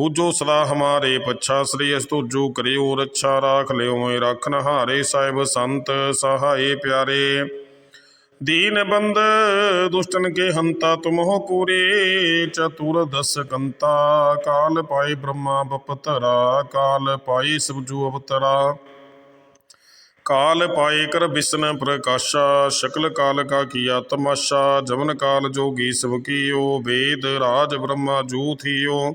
ਹੂ ਜੋ ਸਦਾ ਹਮਾਰੇ ਪੱਛਾ, ਸ੍ਰੀ ਅਸ ਤੁਜੋ ਕਰਿਓ, ਰੱਛਾ ਰਾਖ ਲਿਓ ਮੈਂ ਰੱਖਨ ਹਾਰੇ ਸਾਹਿਬ ਸੰਤ ਸਹਾਏ ਪਿਆਰੇ। ਦੀਨ ਬੰਦ ਦੁਸ਼ਟਨ ਕੇ ਹੰਤਾ ਤੁਮ ਹੋ ਪੂਰੇ ਚਤੁਰ ਦਸ ਕੰਤਾ, ਕਾਲ ਪਾਈ ਬ੍ਰਹਮਾ ਬਪਤਰਾ, ਕਾਲ ਪਾਈ ਸਬਜੂ ਅਵਤਰਾ। ਕਾਲ ਪਾਏ ਕਰ ਬਿਸਨ ਪ੍ਰਕਾਸ਼ਾ, ਸ਼ਕਲ ਕਾਲ ਕਾ ਕੀਆ ਤਮਾਸ਼ਾ, ਜਵਨ ਕਾਲ ਜੋਗੀ ਸਭ ਕੀਓ, ਵੇਦ ਰਾਜ ਬ੍ਰਹਮਾ ਜੂ ਥੀਓ।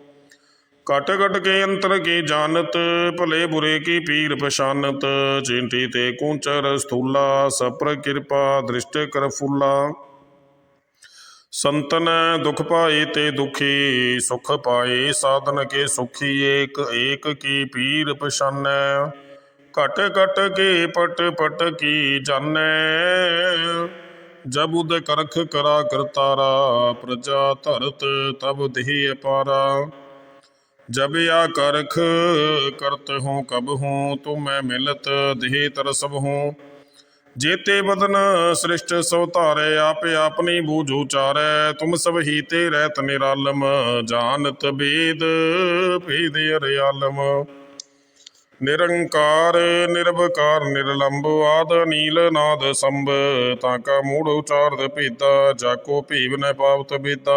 ਕਟ ਕਟ ਕੇ ਅੰਤਰ ਕੀ ਜਾਣਤ, ਭਲੇ ਬੁਰੇ ਕੀ ਪੀਰ ਪਛਾਨਤ। ਚਿੰਟੀ ਤੇ ਕੂੰਚਰ ਸਥੂਲਾ, ਸਪਰ ਕਿਰਪਾ ਦ੍ਰਿਸ਼ਟ ਕਰ ਫੁੱਲਾ। ਸੰਤਨ ਦੁਖ ਪਾਏ ਤੇ ਦੁਖੀ, ਸੁਖ ਪਾਏ ਸਾਧਨ ਕੇ ਸੁਖੀ, ਏਕ ਏਕ ਕੀ ਪੀਰ ਪਛਾਨੈ। ਘਟ ਘਟ ਕੇ ਪਟ ਪਟ ਕੀ ਜਾਣੈ। ਜਬ ਉਦ ਕਰਖ ਕਰਾ ਕਰਤਾਰਾ, ਪ੍ਰਜਾ ਧਰਤ ਤਬ ਦੇਹ ਅਪਾਰਾ। जब या करख करत हूँ कब हूँ तुम मैं मिलत देह तरसब हूँ जेते बदन सृष्ट सवतारे आपे अपनी बूझ उचारै तुम सब ही ते रहत निरालम जानत बेद भेद अरियालम ਨਿਰੰਕਾਰ ਨਿਰਭਕਾਰ ਨਿਰਲੰਭ ਆਦ ਨੀਲ ਨਾਦ ਸੰਭ ਤਾਂ ਕਾ ਮੂੜ ਉਚਾਰਦ ਭੇਦਾ ਜਾਕੋ ਭੀਵ ਨ ਪਾਵਤ ਬੇਦਾ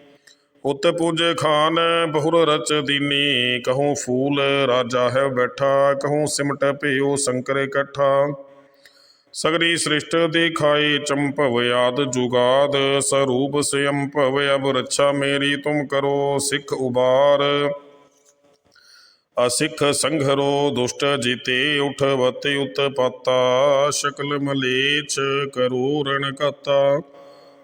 ਉਤ ਪੁਜ ਖਾਨ, ਬਹੁਰ ਰਚ ਦੀਨੀ, ਕਹੂੰ ਫੂਲ ਰਾਜਾ ਹੈ ਬੈਠਾ, ਕਹੂੰ ਸਿਮਟ ਭਿਓ ਸ਼ੰਕਰ ਇਕੱਠਾ। ਸਗਰੀ ਸ੍ਰਿਸ਼ਟ ਦਿਖਾਈ ਚੰਪਵ ਆਦ ਜੁਗਾਦ, ਸਰੂਪ ਸਿਯੰ ਭਵ ਅਬ ਰੱਛਾ ਮੇਰੀ ਤੁਮ ਕਰੋ ਸਿੱਖ ਉਬਾਰ। ਅਸਿੱਖ ਸੰਘਰੋ ਦੁਸ਼ਟ ਜੀਤੇ ਉਠਵਤੇ ਉਤਪਾਤਾ, ਸ਼ਕਲ ਮਲੇਚ ਕਰੋ ਰਣ ਕਤਾ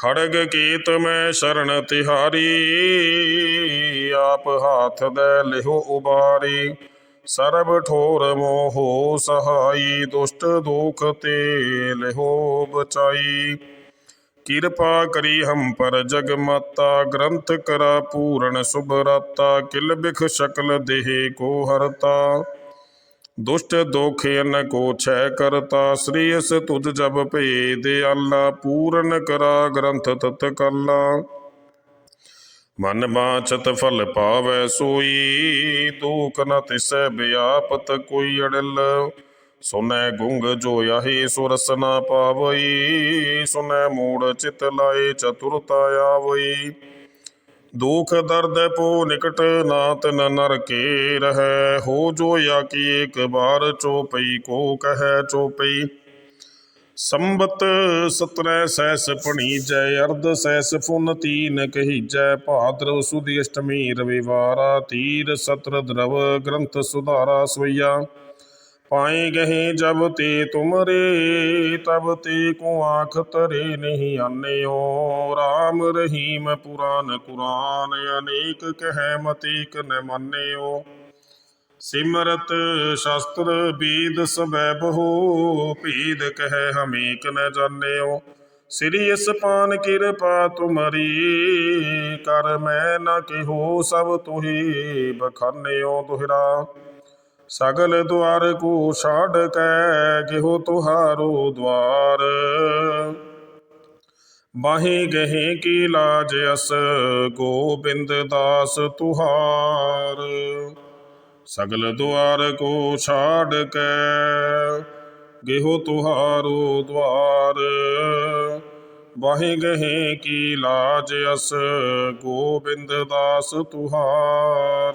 ਖੜਗ ਕੀਤ ਮੈਂ ਸ਼ਰਨ ਤਿਹਾਰੀ, ਆਪ ਹਾਥ ਦੇ ਲਿਹੋ ਉਬਾਰੀ। ਸਰਬ ਠੋਰ ਮੋਹ ਸਹਾਈ, ਦੁਸ਼ਟ ਦੁਖ ਤੇ ਲਿਹੋ ਬਚਾਈ। ਕਿਰਪਾ ਕਰੀ ਹਮ ਪਰ ਜਗ ਮਾਤਾ ਗ੍ਰੰਥ ਕਰਾ ਪੂਰਨ ਸੁਭਰਾਤਾ, ਕਿਲ ਬਿਖ ਸ਼ਕਲ ਦੇਹ ਕੋ ਹਰਤਾ। ਦੁਸ਼ਟ ਦੋਖ ਅਨ ਕੋ ਛੈ ਕਰਤਾ, ਸ੍ਰੀ ਅਸ ਤੁਧ ਜਬ ਭੇਦ ਅੱਲਾ ਪੂਰਨ ਕਰਾ ਗ੍ਰੰਥ ਤਤ ਕਲਾ। ਮਨ ਬਾਚਤ ਫਲ ਪਾਵੈ ਸੋਈ, ਤੂਕ ਨ ਤਿਸੈ ਬਿਆਪਤ ਕੋਈ ਅੜਲ। ਸੁਨੈ ਗੁੰਗ ਜੋ ਆਹੀ ਸੁਰਸ ਨਾ ਪਾਵਈ, ਸੁਨੈ ਮੂੜ ਚਿਤ ਲਾਏ ਚਤੁਰਤਾ ਆਵਈ। ਦੁਖ ਦਰਦ ਪੋ ਨਿਕਟ ਨਾਤ ਨ ਨਰ ਕੇ ਰਹੈ। ਹੋ ਜੋ ਯਾ ਕੀ ਏਕ ਬਾਰ ਚੋਪਈ ਕੋ ਕਹੈ ਚੋਪਈ। ਸੰਬਤ ਸਤਰੈ ਸੈਸ ਪਣੀਜੈ ਅਰਧ ਸੈਸ ਫੁਨ ਤੀਨ ਕਹੀ ਜੈ ਭਾਦਰ ਸੁਦੀ ਅਸ਼ਟਮੀ ਰਵਿਵਾਰਾ ਤੀਰ ਸਤਰ ਦਰਵ ਗ੍ਰੰਥ ਸੁਧਾਰਾ ਸਵਈਆ ਪਾਏ ਗਏ ਜਬ ਤੇ ਤੁਮਰੇ, ਤਬ ਤੇ ਕੋ ਆਖ ਤਰੇ ਨਹੀਂ ਆਨਿਓ। RAM ਰਹੀਮ ਪੁਰਾਨ ਕੁਰਾਨ, ਅਨੇਕ ਕਹਿ ਮਤੀਕ ਨ ਮਾਨਿਓ। ਸਿਮਰਤ ਸ਼ਾਸਤਰ ਬੀਦ ਸਬੈ ਬਹੁ ਭੀਦ ਕਹਿ ਹਮੇਕ ਨ ਜਾਣਿਓ। ਸ੍ਰੀ ਅਸਪਾਨ ਕਿਰਪਾ ਤੁਮਰੀ, ਕਰ ਮੈਂ ਨਾ ਕਿਹੋ ਸਭ ਤੁਹੀ ਬਖਾਨਿਓ ਦੁਹਰਾ। ਸਗਲ ਦੁਆਰ ਕੋ ਛਾੜ ਕੈ ਕਿਹੋ ਤੁਹਾਰੋ ਦਵਾਰ ਬਾਹੇ ਗਏ ਕੀ ਲਾਜ ਅਸ, ਗੋਬਿੰਦ ਦਾਸ ਤੁਹਾਰ। ਸਗਲ ਦੁਆਰ ਕੋ ਛਾੜ ਕੈ ਗੇਹੋ ਤੁਹਾਰੋ ਦਵਾਰ ਬਾਹੇ ਗਏ ਕੀ ਲਾਜ ਅਸ, ਗੋਬਿੰਦ ਦਾਸ ਤੁਹਾਰ।